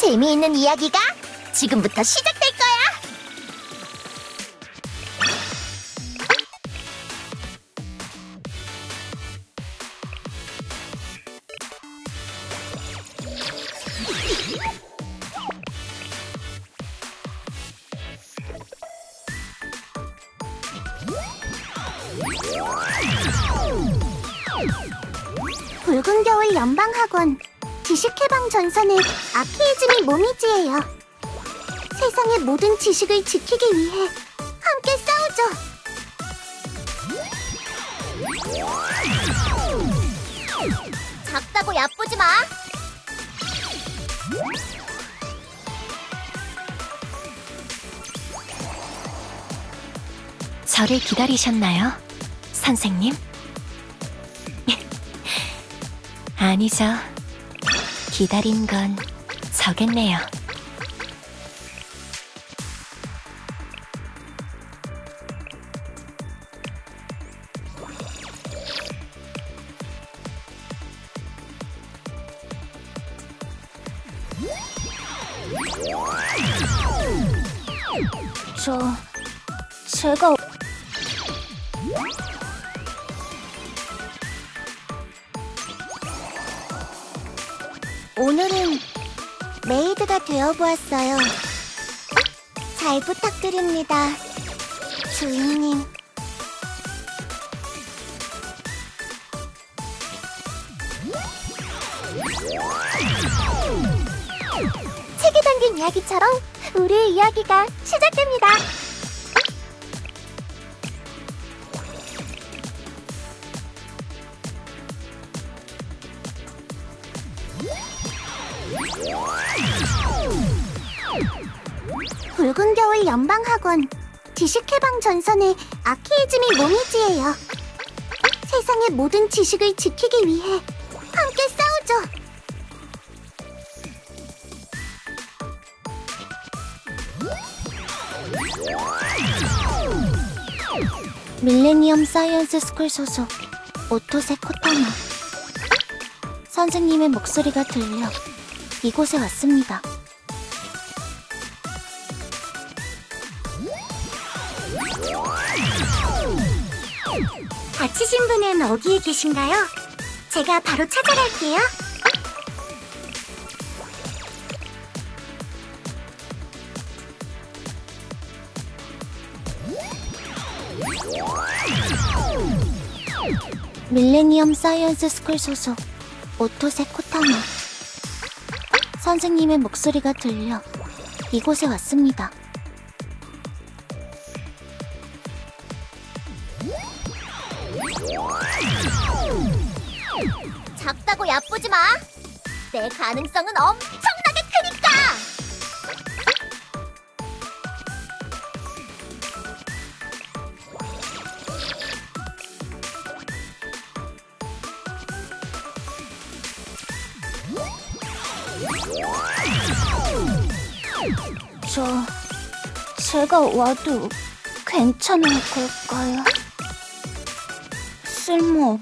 재미있는 이야기가 지금부터 시작될 거야. 붉은 겨울 연방학원 지식해방 전선의 아키이즈미 모미지예요. 세상의 모든 지식을 지키기 위해 함께 싸우죠. 작다고 야쁘지 마. 저를 기다리셨나요, 선생님? 아니죠. 기다린 건 저겠네요. 저 제가 오늘은 메이드가 되어보았어요. 잘 부탁드립니다, 주인님. 책에 담긴 이야기처럼 우리의 이야기가 시작됩니다. 붉은 겨울 연방학원 지식해방 전선의 아키이즈미 모미지예요. 세상의 모든 지식을 지키기 위해 함께 싸우죠. 밀레니엄 사이언스 스쿨 소속 오토세 코타마 선생님의 목소리가 들려 이곳에 왔습니다. 다치신 분은 어디에 계신가요? 제가 바로 찾아갈게요. 밀레니엄 사이언스 스쿨 소속 오토세 코타마 선생님의 목소리가 들려 이곳에 왔습니다. 작다고 야쁘지 마. 내 가능성은 엄청 저 제가 와도 괜찮을 걸까요? 쓸모